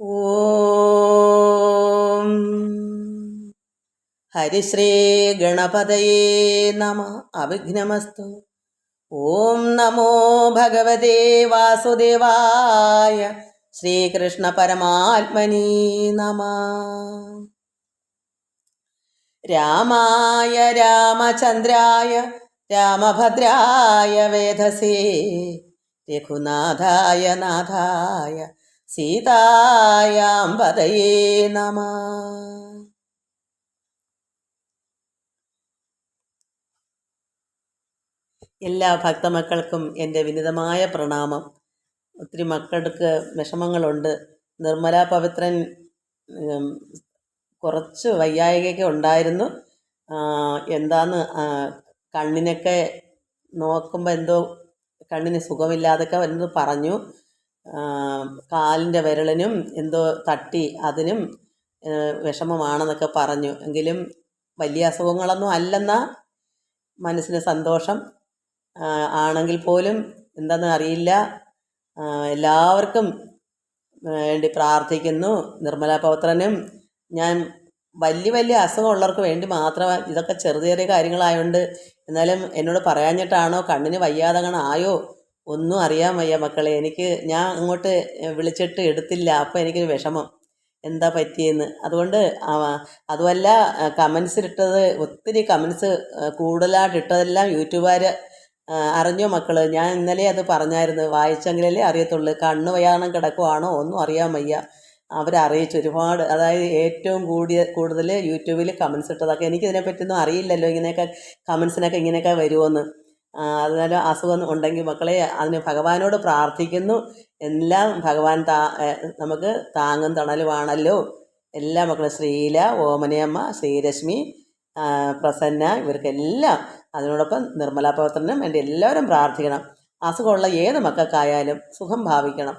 ഓം. ഹരിശ്രീ ഗണപതയേ നമ. അവിഘ്നമസ്തു. ഓം നമോ ഭഗവതേ വാസുദേവായ ശ്രീകൃഷ്ണ പരമാത്മനി നമ. രാമായ രാമചന്ദ്രായ രാമഭദ്രായ വേധസേ രഘുനാഥായ നാഥായ സീതായാം പതയേ നമ. എല്ലാ ഭക്തമക്കൾക്കും എന്റെ വിനിതമായ പ്രണാമം. ഒത്തിരി മക്കൾക്ക് വിഷമങ്ങളുണ്ട്. നിർമ്മല പവിത്രൻ കുറച്ച് വയ്യായികയൊക്കെ ഉണ്ടായിരുന്നു. എന്താന്ന് കണ്ണിനൊക്കെ നോക്കുമ്പോൾ എന്തോ കണ്ണിന് സുഖമില്ലാതൊക്കെ എന്തോ പറഞ്ഞു. കാലിന്റെ വിരളിനും എന്തോ തട്ടി അതിനും വിഷമമാണെന്നൊക്കെ പറഞ്ഞു. എങ്കിലും വലിയ അസുഖങ്ങളൊന്നും അല്ലെന്ന മനസ്സിന് സന്തോഷം. ആണെങ്കിൽ പോലും എന്താണെന്ന് അറിയില്ല. എല്ലാവർക്കും വേണ്ടി പ്രാർത്ഥിക്കുന്നു നിർമ്മല പൗത്രനും. ഞാൻ വലിയ വലിയ അസുഖമുള്ളവർക്ക് വേണ്ടി മാത്രം ഇതൊക്കെ ചെറിയ ചെറിയ കാര്യങ്ങളായതുകൊണ്ട് എന്നാലും എന്നോട് പറയാഞ്ഞിട്ടാണോ? കണ്ണിന് വയ്യാതകണം ആയോ ഒന്നും അറിയാൻ വയ്യ മക്കളെ. എനിക്ക് ഞാൻ അങ്ങോട്ട് വിളിച്ചിട്ട് എടുത്തില്ല. അപ്പോൾ എനിക്കൊരു വിഷമം. എന്താ പറ്റിയെന്ന്. അതുകൊണ്ട് അതുമല്ല കമൻസിലിട്ടത് ഒത്തിരി കമൻസ് കൂടുതലായിട്ട് ഇട്ടതെല്ലാം യൂട്യൂബുകാർ അറിഞ്ഞോ മക്കൾ ഞാൻ ഇന്നലെ അത് പറഞ്ഞായിരുന്നു. വായിച്ചെങ്കിലല്ലേ അറിയത്തുള്ളൂ. കണ്ണ് വയ്യാണം കിടക്കുവാണോ? ഒന്നും അറിയാൻ വയ്യ. അവരറിയിച്ചു. ഒരുപാട് അതായത് ഏറ്റവും കൂടിയ കൂടുതൽ യൂട്യൂബിൽ കമൻസ് ഇട്ടതൊക്കെ. എനിക്കിതിനെപ്പറ്റിയൊന്നും അറിയില്ലല്ലോ ഇങ്ങനെയൊക്കെ കമൻസിനൊക്കെ ഇങ്ങനെയൊക്കെ വരുമോയെന്ന് അതിനാൽ അസുഖം ഉണ്ടെങ്കിൽ മക്കളെ അതിന് ഭഗവാനോട് പ്രാർത്ഥിക്കുന്നു. എല്ലാം ഭഗവാൻ താ നമുക്ക് താങ്ങും തണലുമാണല്ലോ. എല്ലാ മക്കളും ശ്രീല ഓമനയമ്മ ശ്രീരശ്മി പ്രസന്ന ഇവർക്കെല്ലാം അതിനോടൊപ്പം നിർമ്മലാ പ്രവർത്തനം വേണ്ടി എല്ലാവരും പ്രാർത്ഥിക്കണം. അസുഖമുള്ള ഏത് മക്കൾക്കായാലും സുഖം ഭാവിക്കണം.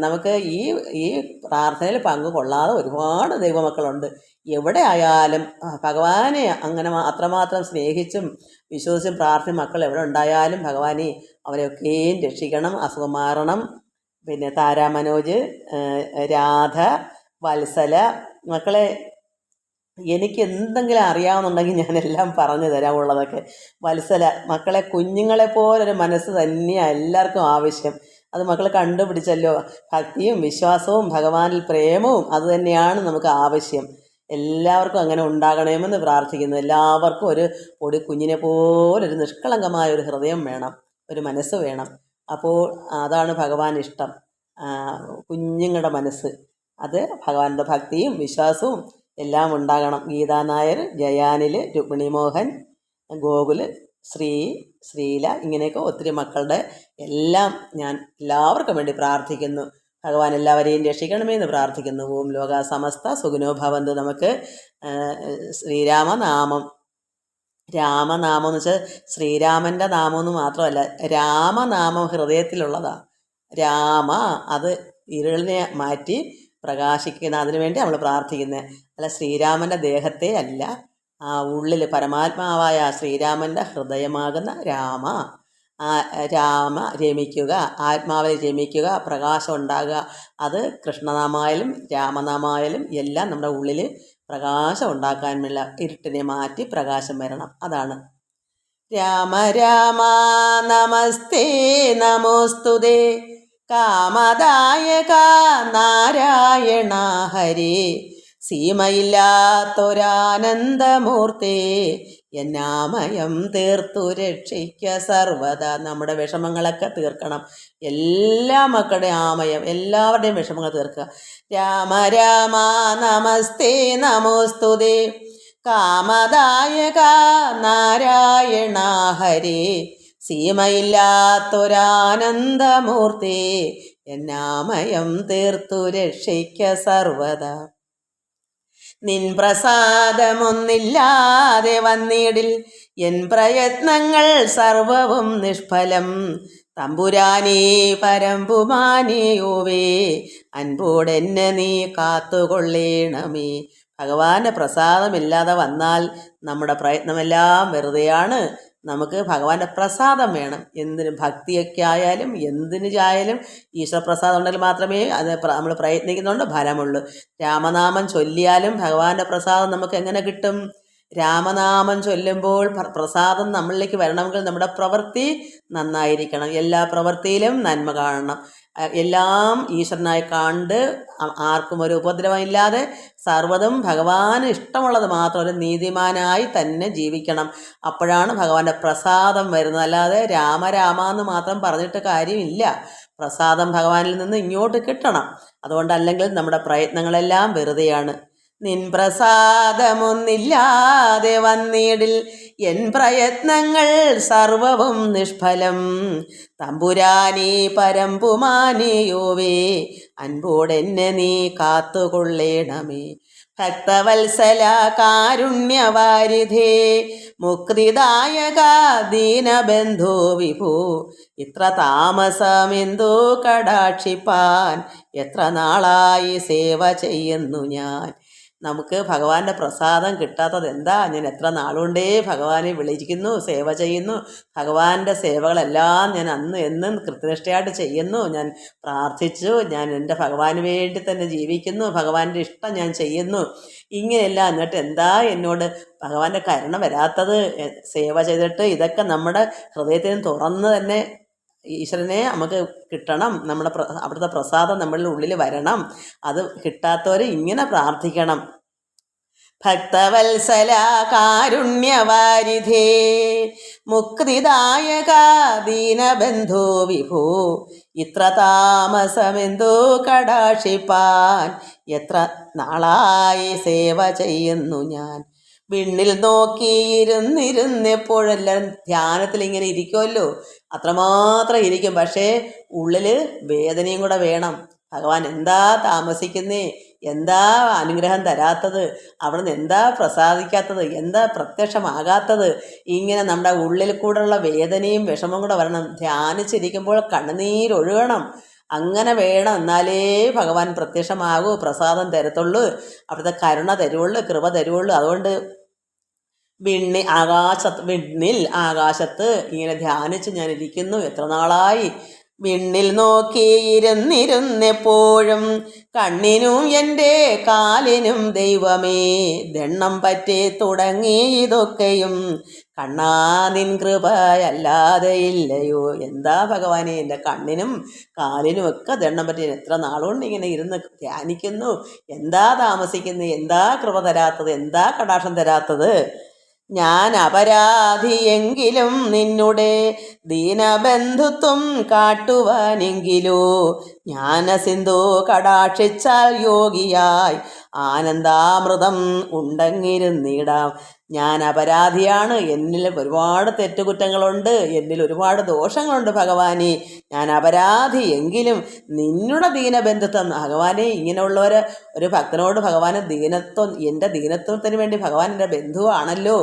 നമുക്ക് ഈ ഈ പ്രാർത്ഥനയിൽ പങ്കു കൊള്ളാതെ ഒരുപാട് ദൈവമക്കളുണ്ട്. എവിടെ ആയാലും ഭഗവാനെ അങ്ങനെ അത്രമാത്രം സ്നേഹിച്ചും വിശ്വസിച്ചും പ്രാർത്ഥന മക്കൾ എവിടെ ഉണ്ടായാലും ഭഗവാനെ അവരെയൊക്കെയും രക്ഷിക്കണം അസുഖം മാറണം പിന്നെ താരാ മനോജ് രാധ വത്സല മക്കളെ എനിക്ക് എന്തെങ്കിലും അറിയാവുന്നുണ്ടെങ്കിൽ ഞാനെല്ലാം പറഞ്ഞു തരാം ഉള്ളതൊക്കെ. വത്സല മക്കളെ കുഞ്ഞുങ്ങളെ പോലൊരു മനസ്സ് തന്നെയാണ് എല്ലാവർക്കും ആവശ്യം. അത് മക്കൾ കണ്ടുപിടിച്ചല്ലോ. ഭക്തിയും വിശ്വാസവും ഭഗവാനിൽ പ്രേമവും അതുതന്നെയാണ് നമുക്ക് ആവശ്യം. എല്ലാവർക്കും അങ്ങനെ ഉണ്ടാകണമെന്ന് പ്രാർത്ഥിക്കുന്നു. എല്ലാവർക്കും ഒരു പൊടി കുഞ്ഞിനെ പോലൊരു നിഷ്കളങ്കമായ ഒരു ഹൃദയം വേണം ഒരു മനസ്സ് വേണം. അപ്പോൾ അതാണ് ഭഗവാൻ ഇഷ്ടം. കുഞ്ഞുങ്ങളുടെ മനസ്സ്. അത് ഭഗവാന്റെ ഭക്തിയും വിശ്വാസവും എല്ലാം ഉണ്ടാകണം. ഗീതാ നായർ ജയാനിൽ രുക്മിണി മോഹൻ ഗോകുൽ ശ്രീ ശ്രീല ഇങ്ങനെയൊക്കെ ഒത്തിരി മക്കളുടെ എല്ലാം ഞാൻ എല്ലാവർക്കും വേണ്ടി പ്രാർത്ഥിക്കുന്നു. ഭഗവാൻ എല്ലാവരെയും രക്ഷിക്കണമേ എന്ന് പ്രാർത്ഥിക്കുന്നു. ഓം ലോക സമസ്ത സുഖനോ ഭവന്തു നമുക്ക് ശ്രീരാമനാമം. രാമനാമം എന്ന് വെച്ചാൽ ശ്രീരാമന്റെ നാമം എന്ന് മാത്രമല്ല രാമനാമം ഹൃദയത്തിലുള്ളതാ. രാമ അത് ഇരുളിനെ മാറ്റി പ്രകാശിക്കുന്ന അതിനു വേണ്ടി നമ്മൾ പ്രാർത്ഥിക്കുന്നത് അല്ല ശ്രീരാമന്റെ ദേഹത്തെ അല്ല ആ ഉള്ളിൽ പരമാത്മാവായ ശ്രീരാമന്റെ ഹൃദയമാകുന്ന രാമ. രാമ രമിക്കുക ആത്മാവിൽ രമിക്കുക പ്രകാശം ഉണ്ടാകുക. അത് കൃഷ്ണനാമായാലും രാമനാമായാലും എല്ലാം നമ്മുടെ ഉള്ളിൽ പ്രകാശം ഉണ്ടാക്കാനുള്ള ഇരുട്ടിനെ മാറ്റി പ്രകാശം വരണം. അതാണ്. രാമ രാമ നമസ്തേ നമോസ്തുതേ. കാമദായക നാരായണ ഹരേ. സീമയില്ലാത്തൊരാനന്ദമൂർത്തേ എന്നാമയം തീർത്തു രക്ഷിക്ക സർവത നമ്മുടെ വിഷമങ്ങളൊക്കെ തീർക്കണം. എല്ലാ മക്കളുടെ ആമയം എല്ലാവരുടെയും വിഷമങ്ങൾ തീർക്കുക. രാമ രാമ നമസ്തേ നമോസ്തുതി. കാമദായക നാരായണ ഹരി സീമയില്ലാത്തൊരാനന്ദമൂർത്തി എന്നാമയം തീർത്തു രക്ഷിക്ക സർവത നിൻ പ്രസാദമൊന്നില്ലാതെ വന്നിടിൽ എൻ പ്രയത്നങ്ങൾ സർവവും നിഷ്ഫലം. തമ്പുരാനേ പരമ്പുമാനേയോവേ അൻപോടെന്നെ നീ കാത്തുകൊള്ളേണമേ. ഭഗവാന്റെ പ്രസാദമില്ലാതെ വന്നാൽ നമ്മുടെ പ്രയത്നമെല്ലാം വെറുതെയാണ്. നമുക്ക് ഭഗവാന്റെ പ്രസാദം വേണം. എന്തിന് ഭക്തിയൊക്കെ ആയാലും എന്തിന് ആയാലും ഈശ്വരപ്രസാദം ഉണ്ടെങ്കിൽ മാത്രമേ അത് നമ്മൾ പ്രയത്നിക്കുന്നുണ്ട് ഫലമുള്ളൂ. രാമനാമം ചൊല്ലിയാലും ഭഗവാന്റെ പ്രസാദം നമുക്ക് എങ്ങനെ കിട്ടും? രാമനാമം ചൊല്ലുമ്പോൾ പ്ര- പ്രസാദം നമ്മളിലേക്ക് വരണമെങ്കിൽ നമ്മുടെ പ്രവൃത്തി നന്നായിരിക്കണം. എല്ലാ പ്രവൃത്തിയിലും നന്മ കാണണം. എല്ലാം ഈശ്വരനായി കണ്ട് ആർക്കും ഒരു ഉപദ്രവമില്ലാതെ സർവതും ഭഗവാന് ഇഷ്ടമുള്ളത് മാത്രം ഒരു നീതിമാനായി തന്നെ ജീവിക്കണം. അപ്പോഴാണ് ഭഗവാന്റെ പ്രസാദം വരുന്നത്. അല്ലാതെ രാമ രാമ എന്ന് മാത്രം പറഞ്ഞിട്ട് കാര്യമില്ല. പ്രസാദം ഭഗവാനിൽ നിന്ന് ഇങ്ങോട്ട് കിട്ടണം. അതുകൊണ്ടല്ലെങ്കിൽ നമ്മുടെ പ്രയത്നങ്ങളെല്ലാം വെറുതെയാണ്. നിൻ പ്രസാദമൊന്നില്ലാതെ വന്നിടിൽ എൻ പ്രയത്നങ്ങൾ സർവവും നിഷ്ഫലം. തമ്പുരാനി പരമ്പുമാനിയോവേ അൻപോടെന്നെ നീ കാത്തുകൊള്ളേണമേ. ഭക്തവത്സല കാരുണ്യവാരിധേ മുക്തിദായക ദീനബന്ധോ വിഭോ ഇത്ര താമസമെന്തോ കടാക്ഷിപ്പാൻ എത്ര നാളായി സേവ ചെയ്യുന്നു ഞാൻ. നമുക്ക് ഭഗവാന്റെ പ്രസാദം കിട്ടാത്തത് എന്താ? ഞാൻ എത്ര നാളുകൊണ്ടേ ഭഗവാനെ വിളിച്ചിരിക്കുന്നു സേവ ചെയ്യുന്നു. ഭഗവാന്റെ സേവകളെല്ലാം ഞാൻ അന്ന് എന്നും കൃത്യനിഷ്ഠയായിട്ട് ചെയ്യുന്നു. ഞാൻ പ്രാർത്ഥിച്ചു ഞാൻ എന്റെ ഭഗവാന് വേണ്ടി തന്നെ ജീവിക്കുന്നു ഭഗവാന്റെ ഇഷ്ടം ഞാൻ ചെയ്യുന്നു. ഇങ്ങനെയെല്ലാം എന്നിട്ട് എന്താ എന്നോട് ഭഗവാന്റെ കരുണ വരാത്തത്? സേവ ചെയ്തിട്ട് ഇതൊക്കെ നമ്മുടെ ഹൃദയത്തിന് തുറന്ന് തന്നെ ഈശ്വരനെ നമുക്ക് കിട്ടണം നമ്മുടെ അവിടുത്തെ പ്രസാദം നമ്മളുടെ ഉള്ളിൽ വരണം അത് കിട്ടാത്തവർ ഇങ്ങനെ പ്രാർത്ഥിക്കണം. ഭക്തവത്സല കാരുണ്യവാരിധേ മുക്തിദായക ദീനബന്ധു വിഭൂ ഇത്ര താമസമെന്തോ കടാക്ഷിപ്പാൻ എത്ര നാളായി സേവ ചെയ്യുന്നു ഞാൻ. വിണ്ണിൽ നോക്കിയിരുന്നിരുന്നെപ്പോഴെല്ലാം ധ്യാനത്തിൽ ഇങ്ങനെ ഇരിക്കുമല്ലോ അത്രമാത്രം ഇരിക്കും. പക്ഷേ ഉള്ളിൽ വേദനയും കൂടെ വേണം. ഭഗവാൻ എന്താ താമസിക്കുന്നേ? എന്താ അനുഗ്രഹം തരാത്തത്? അവിടുന്ന് എന്താ പ്രസാദിക്കാത്തത്? എന്താ പ്രത്യക്ഷമാകാത്തത്? ഇങ്ങനെ നമ്മുടെ ഉള്ളിൽ കൂടെയുള്ള വേദനയും വിഷമവും കൂടെ വരണം. ധ്യാനിച്ചിരിക്കുമ്പോൾ കണ്ണുനീരൊഴുകണം അങ്ങനെ വേണം എന്നാലേ ഭഗവാൻ പ്രത്യക്ഷമാകൂ പ്രസാദം തരത്തുള്ളൂ. അവിടുത്തെ കരുണ തരുവുള്ളൂ കൃപ തരുവുള്ളൂ. അതുകൊണ്ട് വിണ്ണി ആകാശത്ത് വിണ്ണിൽ ആകാശത്ത് ഇങ്ങനെ ധ്യാനിച്ച് ഞാൻ ഇരിക്കുന്നു എത്ര നാളായി? വിണ്ണിൽ നോക്കിയിരുന്നിരുന്നെപ്പോഴും കണ്ണിനും എന്റെ കാലിനും ദൈവമേ ദണ്ണം പറ്റി തുടങ്ങി ഇതൊക്കെയും. കണ്ണാ നിൻ കൃപയല്ലാതെ ഇല്ലയോ. എന്താ ഭഗവാനെ എന്റെ കണ്ണിനും കാലിനും ഒക്കെ ദണ്ണം പറ്റി എത്ര നാളുകൊണ്ട് ഇങ്ങനെ ഇരുന്ന് ധ്യാനിക്കുന്നു? എന്താ താമസിക്കുന്നു എന്താ കൃപ തരാത്തത്? എന്താ കടാക്ഷം തരാത്തത്? ഞാൻ അപരാധിയെങ്കിലും നിന്നുടെ ദീനബന്ധുത്വം കാട്ടുവാനെങ്കിലോ? ജ്ഞാനസിന്ധു കടാക്ഷിച്ചാൽ യോഗിയായി. ആനന്ദാമൃതം ഉണ്ടെങ്കിരുന്നിടാം ഞാൻ അപരാധിയാണ് എന്നിൽ ഒരുപാട് തെറ്റുകുറ്റങ്ങളുണ്ട് എന്നിൽ ഒരുപാട് ദോഷങ്ങളുണ്ട് ഭഗവാനെ. ഞാൻ അപരാധി എങ്കിലും നിന്നുടെ ദീനബന്ധുത്വം ഭഗവാനെ ഇങ്ങനെയുള്ളവർ ഒരു ഭക്തനോട് ഭഗവാൻ ദീനത്വം എന്റെ ദീനത്വത്തിന് വേണ്ടി ഭഗവാൻ എന്റെ ബന്ധുവാണല്ലോ.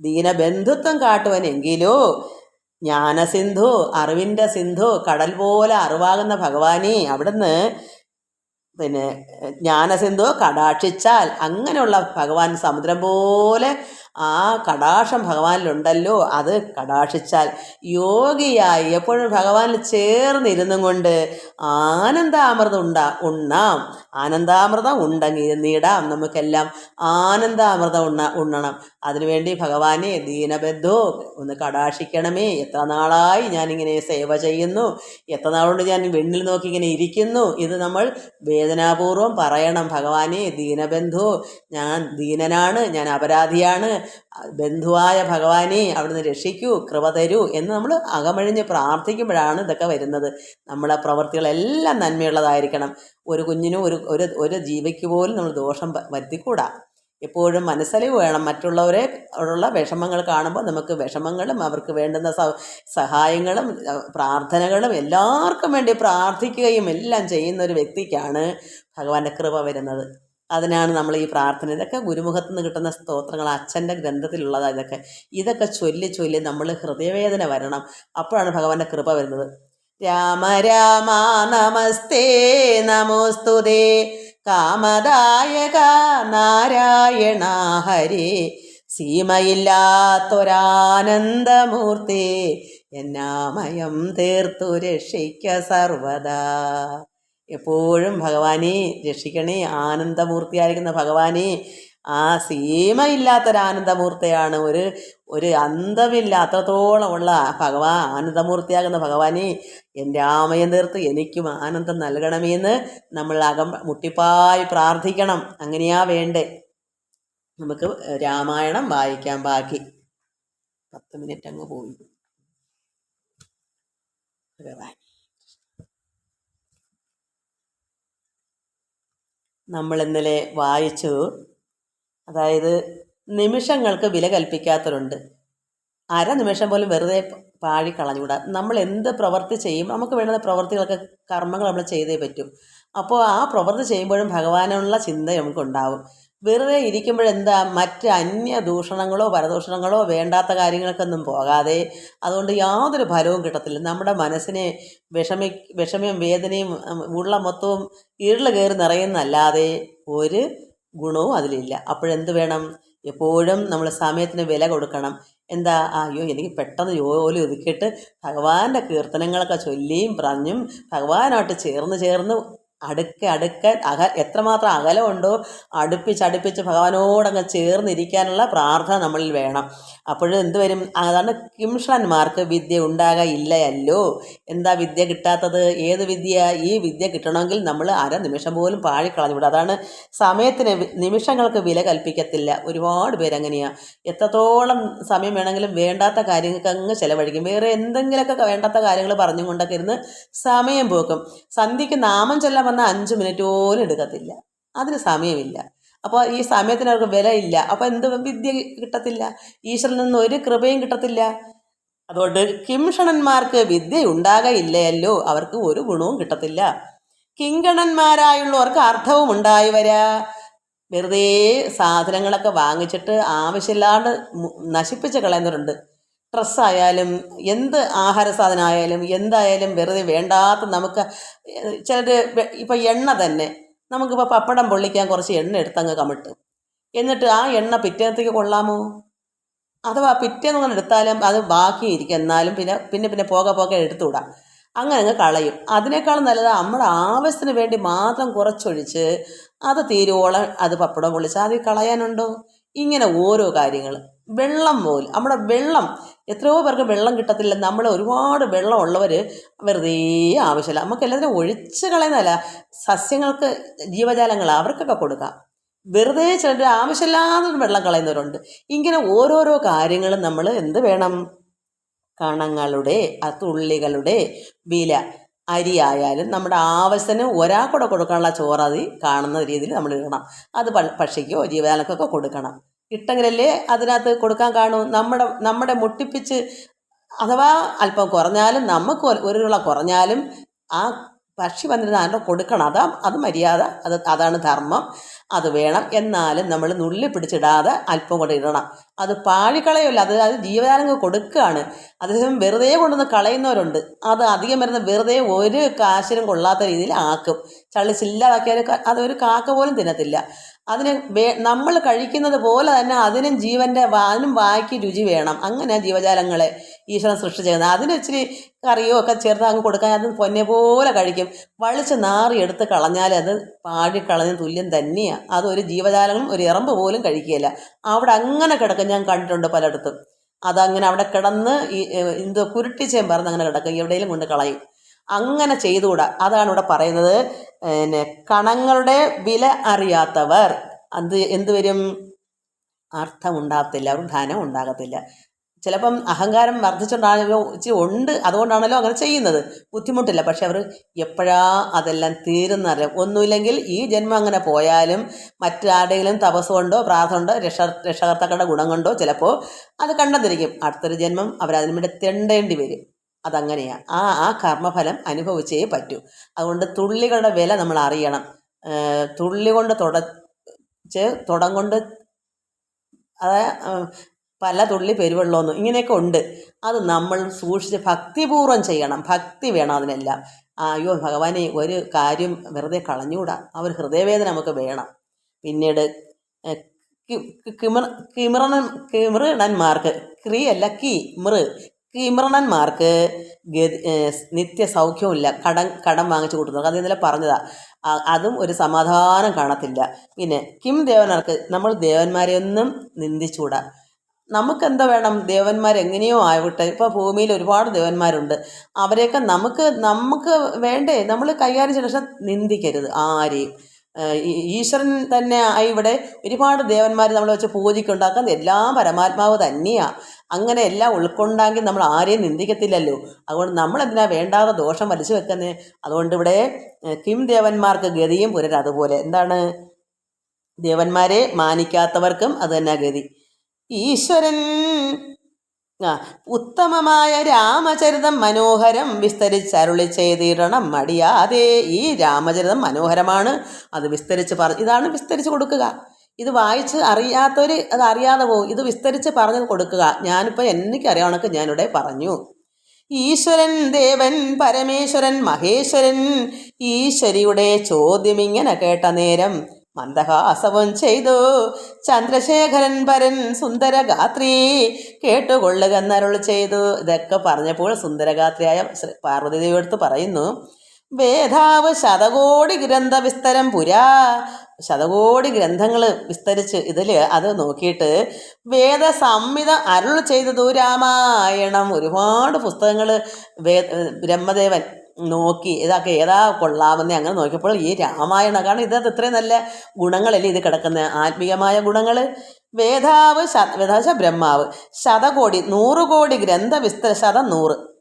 ദീനബന്ധുത്വം കാട്ടുവനെങ്കിലോ ജ്ഞാനസിന്ധു അറിവിന്റെ സിന്ധു കടൽ പോലെ അറിവാകുന്ന ഭഗവാനെ അവിടുന്ന് പിന്നെ ജ്ഞാനസിന്ധു കടാക്ഷിച്ചാൽ അങ്ങനെയുള്ള ഭഗവാൻ സമുദ്രം പോലെ ആ കടാക്ഷം ഭഗവാനിലുണ്ടല്ലോ അത് കടാക്ഷിച്ചാൽ. യോഗിയായി എപ്പോഴും ഭഗവാനിൽ ചേർന്നിരുന്നും കൊണ്ട് ആനന്ദാമൃതം ഉണ്ടാ ഉണ്ണാം. ആനന്ദാമൃതം ഉണ്ടെങ്കിൽ നീടാം. നമുക്കെല്ലാം ആനന്ദാമൃതം ഉണ്ണ ഉണ്ണണം. അതിനുവേണ്ടി ഭഗവാനെ ദീനബദ്ധോ ഒന്ന് കടാക്ഷിക്കണമേ. എത്ര നാളായി ഞാനിങ്ങനെ സേവ ചെയ്യുന്നു. എത്ര നാളുകൊണ്ട് ഞാൻ വെണ്ണിൽ നോക്കി ഇങ്ങനെ ഇരിക്കുന്നു. ഇത് നമ്മൾ വേദനാപൂർവം പറയണം. ഭഗവാനെ ദീനബന്ധു ഞാൻ ദീനനാണ് ഞാൻ അപരാധിയാണ്. ബന്ധുവായ ഭഗവാനെ അവിടുന്ന് രക്ഷിക്കൂ കൃപ തരൂ എന്ന് നമ്മൾ അകമഴിഞ്ഞ് പ്രാർത്ഥിക്കുമ്പോഴാണ് ഇതൊക്കെ വരുന്നത്. നമ്മളെ പ്രവൃത്തികളെല്ലാം നന്മയുള്ളതായിരിക്കണം. ഒരു കുഞ്ഞിനും ഒരു ഒരു ഒരു ജീവിക്ക് പോലും നമ്മൾ ദോഷം വരുത്തിക്കൂടാ. എപ്പോഴും മനസ്സലിവ് വേണം. മറ്റുള്ളവരെ ഉള്ള വിഷമങ്ങൾ കാണുമ്പോൾ നമുക്ക് വിഷമങ്ങളും അവർക്ക് വേണ്ടുന്ന സഹായങ്ങളും പ്രാർത്ഥനകളും എല്ലാവർക്കും വേണ്ടി പ്രാർത്ഥിക്കുകയും എല്ലാം ചെയ്യുന്ന ഒരു വ്യക്തിക്കാണ് ഭഗവാന്റെ കൃപ വരുന്നത്. അതിനാണ് നമ്മൾ ഈ പ്രാർത്ഥന. ഇതൊക്കെ ഗുരുമുഖത്ത് നിന്ന് കിട്ടുന്ന സ്തോത്രങ്ങൾ അച്ഛന്റെ ഗ്രന്ഥത്തിലുള്ളതാണ് ഇതൊക്കെ. ഇതൊക്കെ ചൊല്ലി ചൊല്ലി നമ്മൾ ഹൃദയവേദന വരണം. അപ്പോഴാണ് ഭഗവാന്റെ കൃപ വരുന്നത്. രാമ രാമ നമസ്തേ നമോസ്തുതേ കാമദായക നാരായണ ഹരേ. സീമയില്ലാത്തൊരാനന്ദമൂർത്തി. എന്നാമയം തീർത്തു രക്ഷിക്ക സർവദാ. എപ്പോഴും ഭഗവാനെ രക്ഷിക്കണേ ആനന്ദമൂർത്തിയായിരിക്കുന്ന ഭഗവാനെ. ആ സീമയില്ലാത്തൊരാനന്ദമൂർത്തിയാണ് ഒരു ഒരു അന്തമില്ലാത്തത്തോളമുള്ള ഭഗവാൻ ആനന്ദമൂർത്തിയാകുന്ന ഭഗവാനെ. എന്റെ ആമയം തീർത്ത് എനിക്കും ആനന്ദം നൽകണമെന്ന് നമ്മൾ അകം മുട്ടിപ്പായി പ്രാർത്ഥിക്കണം. അങ്ങനെയാ വേണ്ടേ. നമുക്ക് രാമായണം വായിക്കാൻ ബാക്കി. പത്ത് മിനിറ്റ് അങ്ങ് പോയി. ഭഗവാൻ നമ്മൾ ഇന്നലെ വായിച്ചു. അതായത് നിമിഷങ്ങൾക്ക് വില കൽപ്പിക്കാത്തവരുണ്ട്. അര നിമിഷം പോലും വെറുതെ പാഴി കളഞ്ഞുകൂടാ. നമ്മൾ എന്ത് പ്രവൃത്തി ചെയ്യും? നമുക്ക് വേണ്ട പ്രവൃത്തികളൊക്കെ കർമ്മങ്ങൾ നമ്മൾ ചെയ്തേ പറ്റും. അപ്പോൾ ആ പ്രവൃത്തി ചെയ്യുമ്പോഴും ഭഗവാനുള്ള ചിന്ത നമുക്കുണ്ടാവും. വെറുതെ ഇരിക്കുമ്പോഴെന്താ മറ്റ് അന്യ ദൂഷണങ്ങളോ പരദൂഷണങ്ങളോ വേണ്ടാത്ത കാര്യങ്ങൾക്കൊന്നും പോകാതെ അതുകൊണ്ട് യാതൊരു ഫലവും കിട്ടത്തില്ല. നമ്മുടെ മനസ്സിനെ വിഷമി വിഷമയും വേദനയും ഉള്ള മൊത്തവും ഇരുൾ കയറി നിറയുന്നല്ലാതെ ഒരു ഗുണവും അതിലില്ല. അപ്പോഴെന്ത് വേണം? എപ്പോഴും നമ്മൾ സമയത്തിന് വില കൊടുക്കണം. എന്താ? അയ്യോ എനിക്ക് പെട്ടെന്ന് ജോലി ഒതുക്കിയിട്ട് ഭഗവാന്റെ കീർത്തനങ്ങളൊക്കെ ചൊല്ലിയും പറഞ്ഞും ഭഗവാനായിട്ട് ചേർന്ന് ചേർന്ന് അടുക്ക അടുക്ക അക എത്രമാത്രം അകലമുണ്ടോ അടുപ്പിച്ച് അടുപ്പിച്ച് ഭഗവാനോടങ്ങ് ചേർന്നിരിക്കാനുള്ള പ്രാർത്ഥന നമ്മളിൽ വേണം. അപ്പോൾ എന്ത് വരും? അതാണ് കിംഷന്മാർക്ക് വിദ്യ ഉണ്ടാകയില്ലയല്ലോ. എന്താ വിദ്യ കിട്ടാത്തത്? ഏത് വിദ്യ? ഈ വിദ്യ കിട്ടണമെങ്കിൽ നമ്മൾ അര നിമിഷം പോലും പാഴിക്കളഞ്ഞു വിടും അതാണ് സമയത്തിന് നിമിഷങ്ങൾക്ക് വില കൽപ്പിക്കത്തില്ല. ഒരുപാട് പേരങ്ങനെയാണ് എത്രത്തോളം സമയം വേണമെങ്കിലും വേണ്ടാത്ത കാര്യങ്ങൾക്ക് അങ്ങ് ചിലവഴിക്കും. വേറെ എന്തെങ്കിലുമൊക്കെ വേണ്ടാത്ത കാര്യങ്ങൾ പറഞ്ഞും കൊണ്ടൊക്കെ ഇരുന്ന് സമയം പോക്കും. സന്ധ്യയ്ക്ക് നാമം ചെല്ലാൻ വന്ന അഞ്ച് മിനിറ്റ് പോലും എടുക്കത്തില്ല. അതിന് സമയമില്ല. അപ്പോൾ ഈ സമയത്തിന് അവർക്ക് വിലയില്ല. അപ്പോൾ എന്ത് വിദ്യ കിട്ടത്തില്ല? ഈശ്വരനിൽ നിന്ന് ഒരു കൃപയും കിട്ടത്തില്ല. അതുകൊണ്ട് കിംഷണന്മാർക്ക് വിദ്യ ഉണ്ടാകയില്ലയല്ലോ അവർക്ക് ഒരു ഗുണവും കിട്ടത്തില്ല. കിങ്കണന്മാരായുള്ളവർക്ക് അർത്ഥവും ഉണ്ടായി വരാ. വെറുതെ സാധനങ്ങളൊക്കെ വാങ്ങിച്ചിട്ട് ആവശ്യമില്ലാണ്ട് നശിപ്പിച്ച് കളയുന്നവരുണ്ട്. ഡ്രസ്സായാലും എന്ത് ആഹാര സാധനമായാലും എന്തായാലും വെറുതെ വേണ്ടാത്ത നമുക്ക് ചിലർ ഇപ്പം എണ്ണ തന്നെ. നമുക്കിപ്പോൾ പപ്പടം പൊള്ളിക്കാൻ കുറച്ച് എണ്ണ എടുത്തങ്ങ് കമിട്ടും. എന്നിട്ട് ആ എണ്ണ പിറ്റേത്തേക്ക് കൊള്ളാമോ? അഥവാ പിറ്റേന്ന് അങ്ങനെ എടുത്താലും അത് ബാക്കിയിരിക്കും. എന്നാലും പിന്നെ പിന്നെ പിന്നെ പോകെ പോകെ എടുത്തുവിടാം അങ്ങനെ അങ്ങ് കളയും. അതിനേക്കാളും നല്ലത് നമ്മുടെ ആവശ്യത്തിന് വേണ്ടി മാത്രം കുറച്ചൊഴിച്ച് അത് തീരുവോളം അത് പപ്പടം പൊള്ളിച്ച് അത് കളയാനുണ്ടോ? ഇങ്ങനെ ഓരോ കാര്യങ്ങൾ. വെള്ളം പോലും. നമ്മുടെ വെള്ളം എത്രയോ പേർക്ക് വെള്ളം കിട്ടത്തില്ല. നമ്മൾ ഒരുപാട് വെള്ളം ഉള്ളവർ വെറുതെ ആവശ്യമില്ല. നമുക്ക് എല്ലാത്തിനും ഒഴിച്ച് കളയുന്നതല്ല. സസ്യങ്ങൾക്ക് ജീവജാലങ്ങൾ അവർക്കൊക്കെ കൊടുക്കാം. വെറുതെ ചിലർ ആവശ്യമില്ലാതെ വെള്ളം കളയുന്നവരുണ്ട്. ഇങ്ങനെ ഓരോരോ കാര്യങ്ങളും നമ്മൾ എന്ത് വേണം? കണങ്ങളുടെ തുള്ളികളുടെ വില. അരി ആയാലും നമ്മുടെ ആവശ്യത്തിന് ഒരാൾക്കൂടെ കൊടുക്കാനുള്ള ചോറതി കാണുന്ന രീതിയിൽ നമ്മൾ ഇടണം. അത് പക്ഷിക്കോ ജീവജാലക്കൊക്കെ കൊടുക്കണം. ഇട്ടെങ്കിലല്ലേ അതിനകത്ത് കൊടുക്കാൻ കാണൂ? നമ്മുടെ നമ്മുടെ മുട്ടിപ്പിച്ച് അഥവാ അല്പം കുറഞ്ഞാലും നമുക്ക് ഒരു വിള കുറഞ്ഞാലും ആ പക്ഷി വന്നിരുന്ന അതിന്റെ കൊടുക്കണം? അതാ അത് മര്യാദ. അത് അതാണ് ധർമ്മം. അത് വേണം. എന്നാലും നമ്മൾ നുള്ളി പിടിച്ചിടാതെ അല്പം കൊണ്ട് ഇടണം. അത് പാഴിക്കളയല്ല അത് അത് ജീവജാലങ്ങൾ കൊടുക്കുകയാണ്. അതേസമയം വെറുതെ കൊണ്ടുവന്ന് കളയുന്നവരുണ്ട്. അത് അധികം വരുന്ന വെറുതെ ഒരു കാശിനും കൊള്ളാത്ത രീതിയിൽ ആക്കും. ചള്ളിച്ചില്ലാതാക്കിയാൽ അതൊരു കാക്ക പോലും തിന്നത്തില്ല. അതിന് വേ നമ്മൾ കഴിക്കുന്നത് പോലെ തന്നെ അതിനും ജീവന്റെ അതിനും വായ്ക്ക് രുചി വേണം. അങ്ങനെ ജീവജാലങ്ങളെ ഈശ്വരൻ സൃഷ്ടി ചെയ്യുന്നത്. അതിന് ഇച്ചിരി കറിയോ ഒക്കെ ചേർത്ത് അങ്ങ് കൊടുക്കാൻ അത് പൊന്നെ പോലെ കഴിക്കും. വളിച്ച് നാറി എടുത്ത് കളഞ്ഞാൽ അത് പാടിക്കളഞ്ഞ തുല്യം തന്നെയാണ് അതൊരു ജീവജാലങ്ങളും ഒരു ഇറമ്പ് പോലും കഴിക്കുകയില്ല. അവിടെ അങ്ങനെ കിടക്കും. ഞാൻ കണ്ടിട്ടുണ്ട് പലയിടത്തും. അതങ്ങനെ അവിടെ കിടന്ന് ഈ എന്തോ കുരുട്ടിച്ചേം പറഞ്ഞ് അങ്ങനെ കിടക്കും. എവിടെയെങ്കിലും കൊണ്ട് കളയും. അങ്ങനെ ചെയ്തുകൂടാ. അതാണ് ഇവിടെ പറയുന്നത്. പിന്നെ കണങ്ങളുടെ വില അറിയാത്തവർ അത് എന്ത് വരും? അർത്ഥം ഉണ്ടാകത്തില്ല അവർ ധനം ഉണ്ടാകത്തില്ല. ചിലപ്പം അഹങ്കാരം വർദ്ധിച്ചുകൊണ്ടാണല്ലോ ഇച്ചിരി ഉണ്ട് അതുകൊണ്ടാണല്ലോ അങ്ങനെ ചെയ്യുന്നത്. ബുദ്ധിമുട്ടില്ല പക്ഷെ അവർ എപ്പോഴാ അതെല്ലാം തീരുന്നറിയാം ഒന്നുമില്ലെങ്കിൽ ഈ ജന്മം അങ്ങനെ പോയാലും മറ്റാരുടെയെങ്കിലും തപസ് കൊണ്ടോ പ്രാർത്ഥന കൊണ്ടോ രക്ഷ രക്ഷകർത്താക്കളുടെ ഗുണം കൊണ്ടോ ചിലപ്പോൾ അത് കണ്ടെന്നിരിക്കും അടുത്തൊരു ജന്മം അവരതിനു വേണ്ടി തെണ്ടേണ്ടി വരും. അതങ്ങനെയാണ് ആ ആ കർമ്മഫലം അനുഭവിച്ചേ പറ്റൂ. അതുകൊണ്ട് തുള്ളികളുടെ വില നമ്മൾ അറിയണം. തുള്ളി കൊണ്ട് തുടച്ച് തുടം കൊണ്ട് അതായത് പല തുള്ളി പെരുവെള്ളമൊന്നും ഇങ്ങനെയൊക്കെ ഉണ്ട്. അത് നമ്മൾ സൂക്ഷിച്ച് ഭക്തിപൂർവം ചെയ്യണം. ഭക്തി വേണം അതിനെല്ലാം. അയ്യോ ഭഗവാനെ ഒരു കാര്യം വെറുതെ കളഞ്ഞുകൂടാ? ആ ഒരു ഹൃദയവേദന നമുക്ക് വേണം. പിന്നീട് കിമിറ കിമിറണൻ കിമിറിണന്മാർക്ക് ക്രീ അല്ല കി മൃ കിമിറണന്മാർക്ക് ഗതി നിത്യ സൗഖ്യമില്ല കടം കടം വാങ്ങിച്ചു കൂട്ടുന്നത് അത് ഇന്നലെ പറഞ്ഞതാണ് അതും ഒരു സമാധാനം കാണത്തില്ല. പിന്നെ കിം ദേവന്മാർക്ക് നമ്മൾ ദേവന്മാരെ ഒന്നും നിന്ദിച്ചുകൂടാ. നമുക്കെന്താ വേണം? ദേവന്മാർ എങ്ങനെയോ ആവട്ടെ ഇപ്പോൾ ഭൂമിയിൽ ഒരുപാട് ദേവന്മാരുണ്ട്. അവരെയൊക്കെ നമുക്ക് നമുക്ക് വേണ്ടേ? നമ്മൾ കൈകാര്യം ചെയ്ത പക്ഷെ നിന്ദിക്കരുത് ആരെയും. ഈശ്വരൻ തന്നെ ഇവിടെ ഒരുപാട് ദേവന്മാർ നമ്മൾ വെച്ച് പൂജയ്ക്കുണ്ടാക്കുന്ന എല്ലാം പരമാത്മാവ് തന്നെയാണ് അങ്ങനെ എല്ലാം ഉൾക്കൊണ്ടാങ്കിൽ നമ്മൾ ആരെയും നിന്ദിക്കത്തില്ലല്ലോ. അതുകൊണ്ട് നമ്മൾ എന്തിനാ വേണ്ടാതെ ദോഷം വലിച്ചു വെക്കുന്നത് അതുകൊണ്ട് ഇവിടെ കിം ദേവന്മാർക്ക് ഗതിയും പുരൻ അതുപോലെ. എന്താണ്? ദേവന്മാരെ മാനിക്കാത്തവർക്കും അത് തന്നെ ഗതി. ഈശ്വരൻ ആ ഉത്തമമായ രാമചരിതം മനോഹരം വിസ്തരിച്ചരുളി ചെയ്തിടണം മടിയാതെ ഈ രാമചരിതം മനോഹരമാണ്. അത് വിസ്തരിച്ച് പറ ഇതാണ് വിസ്തരിച്ച് കൊടുക്കുക. ഇത് വായിച്ച് അറിയാത്തവർ അത് അറിയാതെ പോകും. ഇത് വിസ്തരിച്ച് പറഞ്ഞു കൊടുക്കുക. ഞാനിപ്പോൾ എനിക്ക് അറിയാവണക്ക് ഞാനിവിടെ പറഞ്ഞു. ഈശ്വരൻ ദേവൻ പരമേശ്വരൻ മഹേശ്വരൻ ഈശ്വരിയുടെ ചോദ്യം ഇങ്ങനെ കേട്ട നേരം മന്ദഹാസവും ചെയ്തു. ചന്ദ്രശേഖരൻ പരൻ സുന്ദരഗാത്രി കേട്ടുകൊള്ളുക എന്നരുൾ ചെയ്തു. ഇതൊക്കെ പറഞ്ഞപ്പോൾ സുന്ദരഗാത്രിയായ ശ്രീ പാർവതീദേവിയെടുത്ത് പറയുന്നു വേദാവ് ശതകോടി ഗ്രന്ഥ വിസ്തരം പുരാ. ശതകോടി ഗ്രന്ഥങ്ങൾ വിസ്തരിച്ച് ഇതിൽ അത് നോക്കിയിട്ട് വേദസംഹിത അരുൾ ചെയ്തതു രാമായണം. ഒരുപാട് പുസ്തകങ്ങൾ വേ ബ്രഹ്മദേവൻ നോക്കി ഇതൊക്കെ ഏതാ കൊള്ളാമെന്ന് അങ്ങനെ നോക്കിയപ്പോൾ ഈ രാമായണം കാരണം ഇതത് ഇത്രയും നല്ല ഗുണങ്ങളല്ലേ ഇത് കിടക്കുന്ന. ആത്മീയമായ ഗുണങ്ങൾ വേദാവ് ശ വേദാവശ ബ്രഹ്മാവ്. ശതകോടി നൂറ് കോടി ഗ്രന്ഥ വിസ്തര ശതം നൂറ്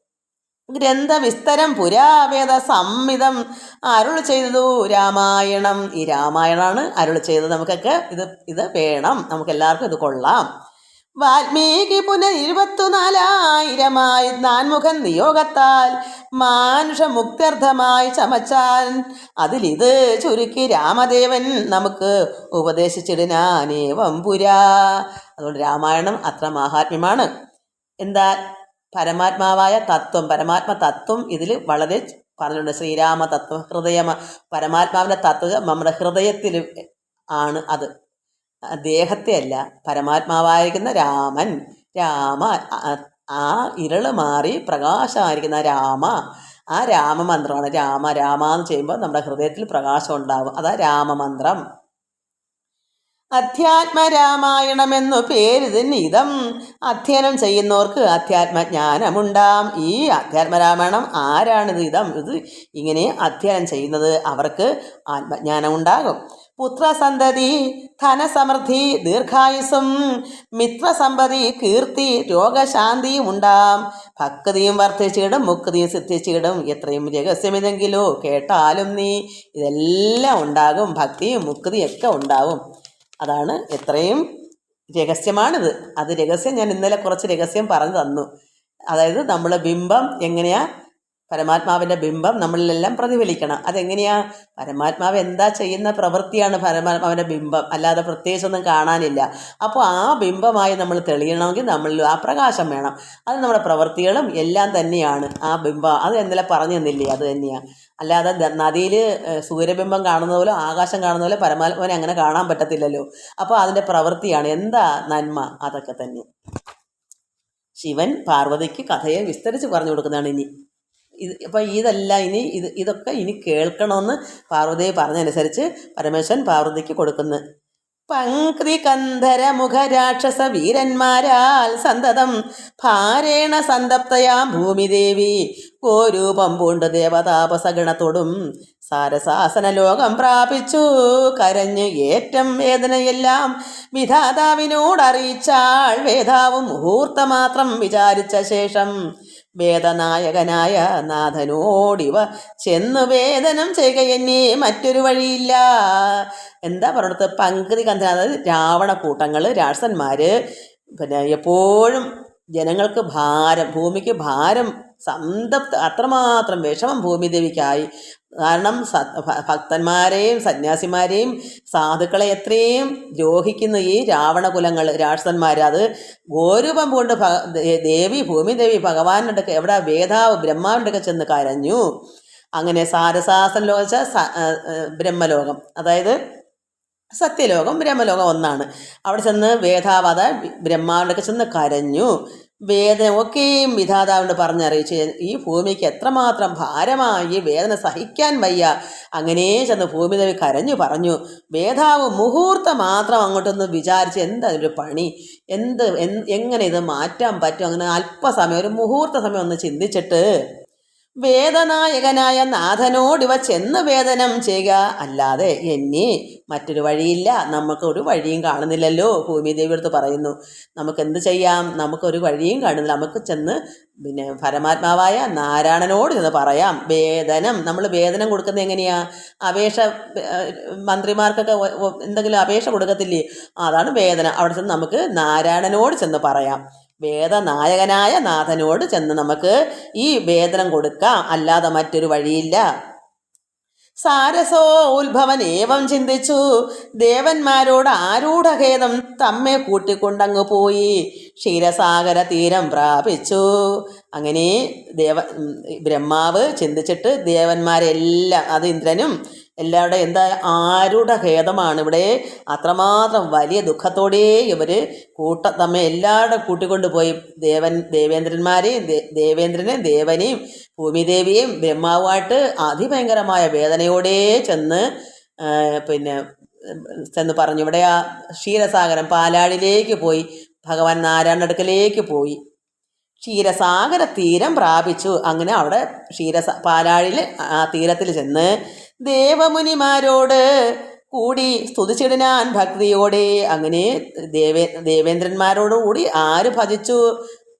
ഗ്രന്ഥവിസ്തരം പുരാവേദ സംഹിതം അരുൾ ചെയ്തതു രാമായണം. ഈ രാമായണമാണ് അരുൾ ചെയ്തത്. നമുക്കൊക്കെ ഇത് ഇത് വേണം. നമുക്കെല്ലാവർക്കും ഇത് കൊള്ളാം. വാൽമീകി പുനർ ഇരുപത്തിനാലായിരമായി നാൻമുഖൻ നിയോഗത്താൽ മാനുഷമുക്ത്യർത്ഥമായി ചമച്ചാൻ അതിലിത് ചുരുക്കി രാമദേവൻ നമുക്ക് ഉപദേശിച്ചിടിനാനേവം പുരാ. അതുകൊണ്ട് രാമായണം അത്ര മഹാത്മ്യമാണ്. എന്താ പരമാത്മാവായ തത്വം പരമാത്മ തത്വം ഇതിൽ വളരെ പറഞ്ഞിട്ടുണ്ട്. ശ്രീരാമ തത്വം ഹൃദയമ പരമാത്മാവിന്റെ തത്വം നമ്മുടെ ഹൃദയത്തിൽ ആണ് അത്. ദേഹത്തെ അല്ല പരമാത്മാവായിരിക്കുന്ന രാമൻ രാമ ആ- ഇരൾ മാറി പ്രകാശമായിരിക്കുന്ന രാമ ആ രാമമന്ത്രമാണ്. രാമ രാമ എന്ന് ചെയ്യുമ്പോൾ നമ്മുടെ ഹൃദയത്തിൽ പ്രകാശം ഉണ്ടാവും. അതാ രാമമന്ത്രം. അധ്യാത്മരാമായണമെന്നു പേര് തന്നെ ഇതം അധ്യയനം ചെയ്യുന്നവർക്ക് അധ്യാത്മജ്ഞാനമുണ്ടാം. ഈ അധ്യാത്മരാമായണം ആരാണിത്? ഇതം. ഇത് ഇങ്ങനെ അധ്യയനം ചെയ്യുന്നത് അവർക്ക് ആത്മജ്ഞാനം ഉണ്ടാകും പുത്രസന്തതി ധനസമൃദ്ധി ദീർഘായുസും മിത്രസമ്പതി കീർത്തി രോഗശാന്തിയും ഉണ്ടാം. ഭക്തിയും വർദ്ധിച്ചിടും മുക്തിയും സിദ്ധിച്ചിടും. എത്രയും രഹസ്യമിതെങ്കിലോ കേട്ടാലും നീ ഇതെല്ലാം ഉണ്ടാകും. ഭക്തിയും മുക്തിയും ഒക്കെ ഉണ്ടാവും അതാണ് എത്രയും രഹസ്യമാണിത്. അത് രഹസ്യം ഞാൻ ഇന്നലെ കുറച്ച് രഹസ്യം പറഞ്ഞു തന്നു. അതായത് നമ്മൾ ബിംബം എങ്ങനെയാ പരമാത്മാവിന്റെ ബിംബം നമ്മളിലെല്ലാം പ്രതിഫലിക്കണം. അതെങ്ങനെയാ? പരമാത്മാവ് എന്താ ചെയ്യുന്ന പ്രവൃത്തിയാണ് പരമാത്മാവിന്റെ ബിംബം. അല്ലാതെ പ്രത്യേകിച്ചൊന്നും കാണാനില്ല. അപ്പോൾ ആ ബിംബമായി നമ്മൾ തെളിയണമെങ്കിൽ നമ്മളിൽ ആ പ്രകാശം വേണം. അത് നമ്മുടെ പ്രവൃത്തികളും എല്ലാം തന്നെയാണ് ആ ബിംബം. അത് ഇന്നലെ പറഞ്ഞു തന്നില്ലേ? അത് തന്നെയാണ് അല്ലാതെ നദിയിൽ സൂര്യബിംബം കാണുന്ന പോലെ ആകാശം കാണുന്ന പോലെ പരമാത്മാവിനെ അങ്ങനെ കാണാൻ പറ്റത്തില്ലല്ലോ. അപ്പോൾ അതിന്റെ പ്രവൃത്തിയാണ് എന്താ? നന്മ. അതൊക്കെ തന്നെ. ശിവൻ പാർവതിക്ക് കഥയെ വിസ്തരിച്ച് പറഞ്ഞു കൊടുക്കുന്നതാണ് ഇനി. ഇത് അപ്പം ഇതല്ല ഇനി ഇത് ഇതൊക്കെ ഇനി കേൾക്കണമെന്ന് പാർവതി പറഞ്ഞതനുസരിച്ച് പരമേശ്വരൻ പാർവതിക്ക് കൊടുക്കുന്നു. പങ്ക്തി കന്ധര മുഖരാക്ഷസ വീരന്മാരാൽ സന്തതം ഭാരേണ സന്തപ്തയാം ഭൂമിദേവി ഗോരൂപം പൂണ്ട് ദേവതാപസഗണത്തോടും സാരസാസന ലോകം പ്രാപിച്ചു. കരഞ്ഞ് ഏറ്റം വേദനയെല്ലാം വിധാതാവിനോടറിയിച്ചാൾ വേദാവും മുഹൂർത്തമാത്രം വിചാരിച്ച ശേഷം വേദനായകനായ നാഥനോടിവ ചെന്ന് വേദനം ചെയ്യുക എന്നെ മറ്റൊരു വഴിയില്ല. എന്താ പറഞ്ഞത്? പങ്കതി കന്ധന അതായത് രാവണക്കൂട്ടങ്ങൾ രാക്ഷസന്മാർ പിന്നെ എപ്പോഴും ജനങ്ങൾക്ക് ഭാരം ഭൂമിക്ക് ഭാരം സംതപ്ത അത്രമാത്രം വിഷമം ഭൂമിദേവിക്കായി കാരണം ഭക്തന്മാരെയും സന്യാസിമാരെയും സാധുക്കളെ എത്രയും ദ്രോഹിക്കുന്ന ഈ രാവണകുലങ്ങൾ രാക്ഷസന്മാർ. അത് ഗോരൂപം കൊണ്ട് ദേവി ഭൂമിദേവി ഭഗവാന്റെ അടുക്ക എവിടെ വേദാവ് ബ്രഹ്മാവിന്റെ ചെന്ന് കരഞ്ഞു. അങ്ങനെ സാരസാസൻ ലോകം വെച്ചാൽ സ- ആ, ആ, ബ്രഹ്മലോകം. അതായത് സത്യലോകം ബ്രഹ്മലോകം ഒന്നാണ്. അവിടെ ചെന്ന് വേദാവത ബ്രഹ്മാവിനൊക്കെ ചെന്ന് കരഞ്ഞു. വേദന ഒക്കെയും വിധാതാവിനോട് പറഞ്ഞറിയിച്ചു ഈ ഭൂമിക്ക് എത്രമാത്രം ഭാരമായി വേദന സഹിക്കാൻ വയ്യ. അങ്ങനെ ചെന്ന് ഭൂമിദേവി കരഞ്ഞു പറഞ്ഞു വേദാവ് മുഹൂർത്തം മാത്രം അങ്ങോട്ടൊന്ന് വിചാരിച്ച് എന്താ ഒരു പണി? എന്ത് എങ്ങനെ ഇത് മാറ്റാൻ പറ്റും? അങ്ങനെ അല്പസമയം ഒരു മുഹൂർത്ത സമയം ഒന്ന് ചിന്തിച്ചിട്ട് വേദനായകനായ നാഥനോടിവ ചെന്ന് വേദനം ചെയ്യുക അല്ലാതെ എന്നെ മറ്റൊരു വഴിയില്ല. നമുക്ക് ഒരു വഴിയും കാണുന്നില്ലല്ലോ ഭൂമിദേവി അടുത്ത് പറയുന്നു. നമുക്ക് എന്ത് ചെയ്യാം? നമുക്കൊരു വഴിയും കാണുന്നില്ല. നമുക്ക് ചെന്ന് പിന്നെ പരമാത്മാവായ നാരായണനോട് ചെന്ന് പറയാം. വേദനം നമ്മൾ വേദനം കൊടുക്കുന്നത് എങ്ങനെയാ? അപേക്ഷ മന്ത്രിമാർക്കൊക്കെ എന്തെങ്കിലും അപേക്ഷ കൊടുക്കത്തില്ലേ? അതാണ് വേദന. അവിടെ ചെന്ന് നമുക്ക് നാരായണനോട് ചെന്ന് പറയാം. വേദനായകനായ നാഥനോട് ചെന്ന് നമുക്ക് ഈ വേദനം കൊടുക്കാം. അല്ലാതെ മറ്റൊരു വഴിയില്ല. സാരസോ ഉത്ഭവൻ ഏവം ചിന്തിച്ചു. ദേവന്മാരോട് ആരൂഢഖേദം തമ്മെ കൂട്ടിക്കൊണ്ടങ്ങ് പോയി. ക്ഷീരസാഗര തീരം പ്രാപിച്ചു. അങ്ങനെ ദേവ ബ്രഹ്മാവ് ചിന്തിച്ചിട്ട് ദേവന്മാരെല്ലാം അത് ഇന്ദ്രനും എല്ലാവരുടെ എന്താ ആരുടെ ഖേദമാണ്? ഇവിടെ അത്രമാത്രം വലിയ ദുഃഖത്തോടെ ഇവർ കൂട്ട തമ്മെ എല്ലാവരുടെ കൂട്ടിക്കൊണ്ട് പോയി ദേവൻ ദേവേന്ദ്രന്മാരെയും ദേവേന്ദ്രനെ ദേവനെയും ഭൂമിദേവിയെയും ബ്രഹ്മാവുമായിട്ട് അതിഭയങ്കരമായ വേദനയോടെ ചെന്ന് പിന്നെ ചെന്ന് പറഞ്ഞു. ഇവിടെ ആ ക്ഷീരസാഗരം പാലാടിലേക്ക് പോയി. ഭഗവാൻ നാരായണ അടുക്കലേക്ക് പോയി. ക്ഷീരസാഗര തീരം പ്രാപിച്ചു. അങ്ങനെ അവിടെ ക്ഷീരസ പാലാഴിൽ ആ തീരത്തിൽ ചെന്ന് ദേവമുനിമാരോട് കൂടി സ്തുതിച്ചിടാൻ ഭക്തിയോടെ അങ്ങനെ ദേവേ ദേവേന്ദ്രന്മാരോടുകൂടി ആര് ഭജിച്ചു?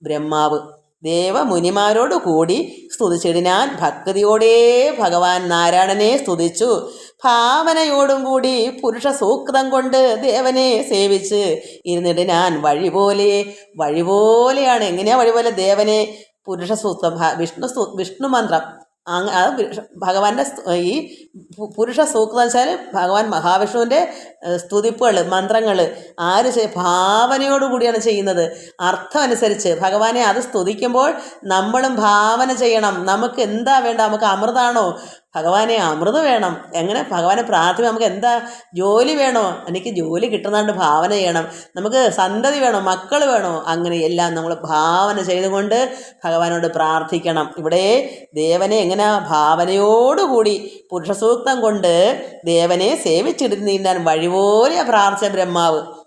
ബ്രഹ്മാവ്. ദേവമുനിമാരോട് കൂടി സ്തുതിച്ചിടിനാൻ ഭക്തിയോടെ ഭഗവാൻ നാരായണനെ സ്തുതിച്ചു. ഭാവനയോടും കൂടി പുരുഷ സൂക്തം കൊണ്ട് ദേവനെ സേവിച്ച് ഇരുന്നിടിനാൻ വഴി പോലെ വഴി പോലെയാണ്. എങ്ങനെയാ വഴി പോലെ? ദേവനെ പുരുഷ സൂക്തം വിഷ്ണു വിഷ്ണു മന്ത്രം. അത് ഭഗവാന്റെ ഈ പുരുഷ സൂക്തം വെച്ചാൽ ഭഗവാൻ മഹാവിഷ്ണുവിന്റെ സ്തുതിപ്പുകൾ മന്ത്രങ്ങൾ ആര് ചെയ്- ഭാവനയോടുകൂടിയാണ് ചെയ്യുന്നത്. അർത്ഥം അനുസരിച്ച് ഭഗവാനെ അത് സ്തുതിക്കുമ്പോൾ നമ്മളും ഭാവന ചെയ്യണം. നമുക്ക് എന്താ വേണ്ട നമുക്ക് അമൃതാണോ? ഭഗവാനെ അമൃത് വേണം. എങ്ങനെ ഭഗവാനെ പ്രാർത്ഥന നമുക്ക് എന്താ ജോലി വേണോ? എനിക്ക് ജോലി കിട്ടുന്നതുകൊണ്ട് ഭാവന ചെയ്യണം. നമുക്ക് സന്തതി വേണോ? മക്കൾ വേണോ? അങ്ങനെ എല്ലാം നമ്മൾ ഭാവന ചെയ്തുകൊണ്ട് ഭഗവാനോട് പ്രാർത്ഥിക്കണം. ഇവിടെ ദേവനെ എങ്ങനെ ഭാവനയോടുകൂടി പുരുഷസൂക്തം കൊണ്ട് ദേവനെ സേവിച്ചിരുന്നീണ്ടാൻ വഴിപോലെ പ്രാർത്ഥിച്ച ബ്രഹ്മാവ്.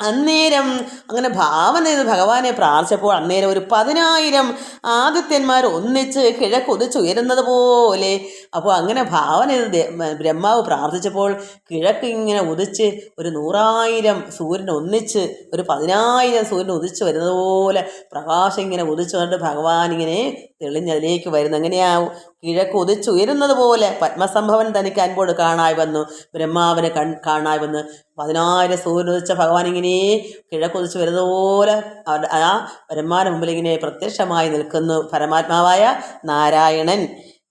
അന്നേരം അങ്ങനെ ഭാവന ചെയ്ത് ഭഗവാനെ പ്രാർത്ഥിച്ചപ്പോൾ അന്നേരം ഒരു പതിനായിരം ആദിത്യന്മാർ ഒന്നിച്ച് കിഴക്കുതിച്ചുയരുന്നത് പോലെ. അപ്പോൾ അങ്ങനെ ഭാവന ചെയ്ത് ബ്രഹ്മാവ് പ്രാർത്ഥിച്ചപ്പോൾ കിഴക്ക് ഇങ്ങനെ ഉദിച്ച് ഒരു നൂറായിരം സൂര്യൻ ഒന്നിച്ച് ഒരു പതിനായിരം സൂര്യൻ ഉദിച്ച് വരുന്നത് പോലെ പ്രകാശം ഇങ്ങനെ ഉദിച്ചു കണ്ട് ഭഗവാൻ ഇങ്ങനെ തെളിഞ്ഞതിലേക്ക് വരുന്നു. അങ്ങനെയാ കിഴക്ക് ഉദിച്ചുയരുന്നത് പോലെ പത്മസംഭവൻ തനിക്ക് അൻപോട് കാണായി വന്നു. ബ്രഹ്മാവിനെ കൺ കാണായി വന്നു പതിനായിരം സൂര്യൻ ഉദിച്ച ഭഗവാൻ ഇങ്ങനെ കിഴക്കുതിച്ച് വരുന്നത് പോലെ ആ ബ്രഹ്മാവിന് മുമ്പിൽ ഇങ്ങനെ പ്രത്യക്ഷമായി നിൽക്കുന്നു. പരമാത്മാവായ നാരായണൻ.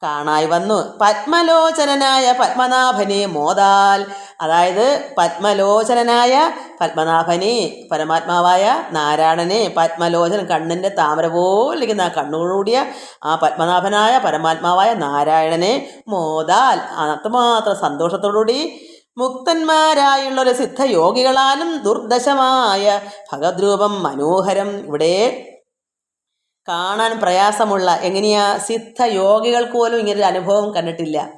കാണായി വന്നു. പത്മലോചനനായ പത്മനാഭനെ മോദാൽ അതായത് പത്മലോചനനായ പത്മനാഭനെ പരമാത്മാവായ നാരായണനെ പത്മലോചനൻ കണ്ണിന്റെ താമര പോലിരിക്കുന്ന ആ കണ്ണുകൂടിയ ആ പത്മനാഭനായ പരമാത്മാവായ നാരായണനെ മോദാൽ അത്രമാത്രം സന്തോഷത്തോടുകൂടി മുക്തന്മാരായുള്ള ഒരു സിദ്ധയോഗികളാലും ദുർദശമായ ഭഗദ്രൂപം മനോഹരം ഇവിടെ കാണാൻ പ്രയാസമുള്ള എങ്ങനെയാ സിദ്ധ യോഗികൾക്ക് പോലും ഇങ്ങനൊരു അനുഭവം കണ്ടിട്ടില്ല.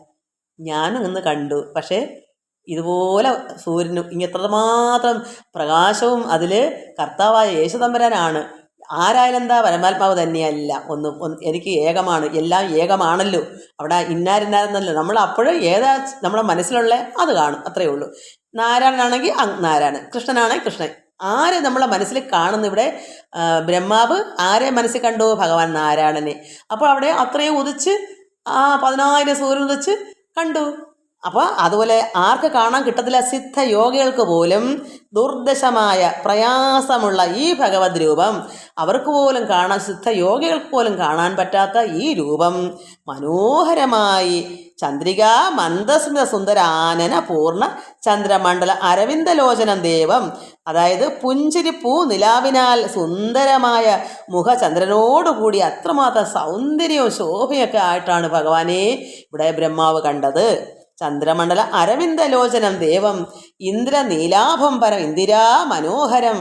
ഞാനും ഇന്ന് കണ്ടു. പക്ഷേ ഇതുപോലെ സൂര്യന് ഇങ്ങത്രമാത്രം പ്രകാശവും അതിൽ കർത്താവായ യേശുതമ്പരാനാണ് ആരായാലും എന്താ പരമാത്മാവ് തന്നെയല്ല. ഒന്ന് എനിക്ക് ഏകമാണ്. എല്ലാം ഏകമാണല്ലോ. അവിടെ ഇന്നാരിന്നാരെന്നല്ലോ. നമ്മൾ അപ്പോഴും ഏതാ നമ്മുടെ മനസ്സിലുള്ള അത് കാണും. അത്രയേ ഉള്ളൂ. നാരായണനാണെങ്കിൽ നാരായണൻ. കൃഷ്ണനാണെങ്കിൽ കൃഷ്ണൻ. ആരെ നമ്മളെ മനസ്സിൽ കാണുന്നു ഇവിടെ ബ്രഹ്മാവ് ആരെ മനസ്സിൽ കണ്ടു? ഭഗവാൻ നാരായണനെ. അപ്പോൾ അവിടെ അത്രയും ഉദിച്ച് ആ പതിനായിരം സൂര്യൻ ഉദിച്ച് കണ്ടു. അപ്പോൾ അതുപോലെ ആർക്ക് കാണാൻ കിട്ടത്തില്ല സിദ്ധ യോഗികൾക്ക് പോലും ദുർദശമായ പ്രയാസമുള്ള ഈ ഭഗവത് രൂപം അവർക്ക് പോലും കാണാൻ സിദ്ധ യോഗികൾക്ക് പോലും കാണാൻ പറ്റാത്ത ഈ രൂപം. മനോഹരമായി ചന്ദ്രിക മന്ദസ്മിത സുന്ദരാനന പൂർണ ചന്ദ്രമണ്ഡല അരവിന്ദലോചനം ദേവം അതായത് പുഞ്ചിരി പൂ നിലാവിനാൽ സുന്ദരമായ മുഖചന്ദ്രനോടുകൂടി അത്രമാത്രം സൗന്ദര്യവും ശോഭയൊക്കെ ആയിട്ടാണ് ഭഗവാനെ ഇവിടെ ബ്രഹ്മാവ് കണ്ടത്. ചന്ദ്രമണ്ഡല അരവിന്ദലോചനം ദേവം ഇന്ദ്രനീലാഭം പരം ഇന്ദിരാ മനോഹരം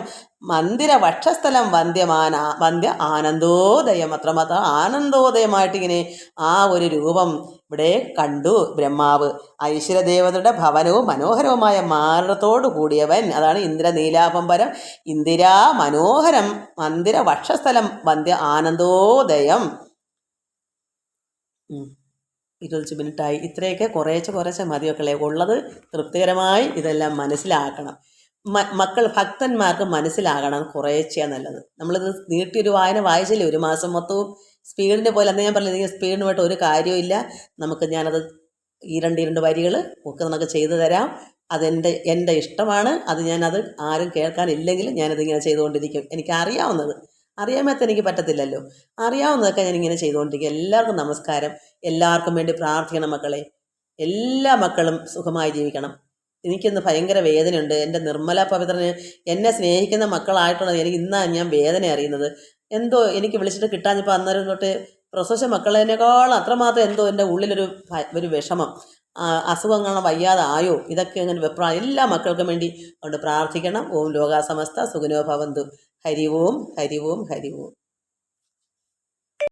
മന്ദിര വക്ഷസ്ഥലം വന്ധ്യമാന വന്ധ്യ ആനന്ദോദയം അത്രമാത്രം ആനന്ദോദയമായിട്ട് ഇങ്ങനെ ആ ഒരു രൂപം ഇവിടെ കണ്ടു ബ്രഹ്മാവ്. ഐശ്വര്യദേവതയുടെ ഭവനവും മനോഹരവുമായ മാരത്തോടു കൂടിയവൻ അതാണ് ഇന്ദ്രനീലാഭം പരം ഇന്ദിരാ മനോഹരം മന്ദിര വക്ഷസ്ഥലം വന്ധ്യ ആനന്ദോദയം. മിനിറ്റായി ഇത്രയൊക്കെ കുറേശ്ശെ കുറേശ്ശെ മതി മക്കളെ ഉള്ളത് തൃപ്തികരമായി ഇതെല്ലാം മനസ്സിലാക്കണം. മക്കൾ ഭക്തന്മാർക്ക് മനസ്സിലാകണം കുറേശ്ശെയാണ് നല്ലത്. നമ്മളിത് നീട്ടിയൊരു വായന വായിച്ചില്ലേ ഒരു മാസം മൊത്തവും? സ്പീഡിന്റെ പോലെ അന്ന് ഞാൻ പറഞ്ഞില്ല സ്പീഡിനുമായിട്ട് ഒരു കാര്യമില്ല നമുക്ക് ഞാനത് ഈ രണ്ട് രണ്ട് വരികൾ ഒക്കെ നമുക്ക് ചെയ്തു തരാം. അതെന്റെ എന്റെ ഇഷ്ടമാണ്. അത് ഞാനത് ആരും കേൾക്കാനില്ലെങ്കിൽ ഞാനതിങ്ങനെ ചെയ്തുകൊണ്ടിരിക്കും. എനിക്ക് അറിയാവുന്നത് അറിയാൻ എനിക്ക് പറ്റത്തില്ലല്ലോ. അറിയാവുന്നതൊക്കെ ഞാനിങ്ങനെ ചെയ്തുകൊണ്ടിരിക്കുക. എല്ലാവർക്കും നമസ്കാരം. എല്ലാവർക്കും വേണ്ടി പ്രാർത്ഥിക്കണം മക്കളെ. എല്ലാ മക്കളും സുഖമായി ജീവിക്കണം. എനിക്കിന്ന് ഭയങ്കര വേദനയുണ്ട്. എന്റെ നിർമ്മല പവിത്രന് എന്നെ സ്നേഹിക്കുന്ന മക്കളായിട്ടുള്ളത് എനിക്ക് ഇന്നാണ് ഞാൻ വേദന അറിയുന്നത്. എന്തോ എനിക്ക് വിളിച്ചിട്ട് കിട്ടാഞ്ഞപ്പോൾ അന്നേരം തൊട്ട് പ്രസവിച്ച മക്കളതിനേക്കാളും അത്രമാത്രം എന്തോ എന്റെ ഉള്ളിലൊരു ഒരു വിഷമം. അസുഖങ്ങൾ വയ്യാതായോ? ഇതൊക്കെ അങ്ങനെ വെപ്രാ എല്ലാ മക്കൾക്കും വേണ്ടി അതുകൊണ്ട് പ്രാർത്ഥിക്കണം. ഓം ലോകാസമസ്ത സുഖനോ ഭവന്തു. ഹരി ഓം ഹരി ഓം ഹരി ഓം.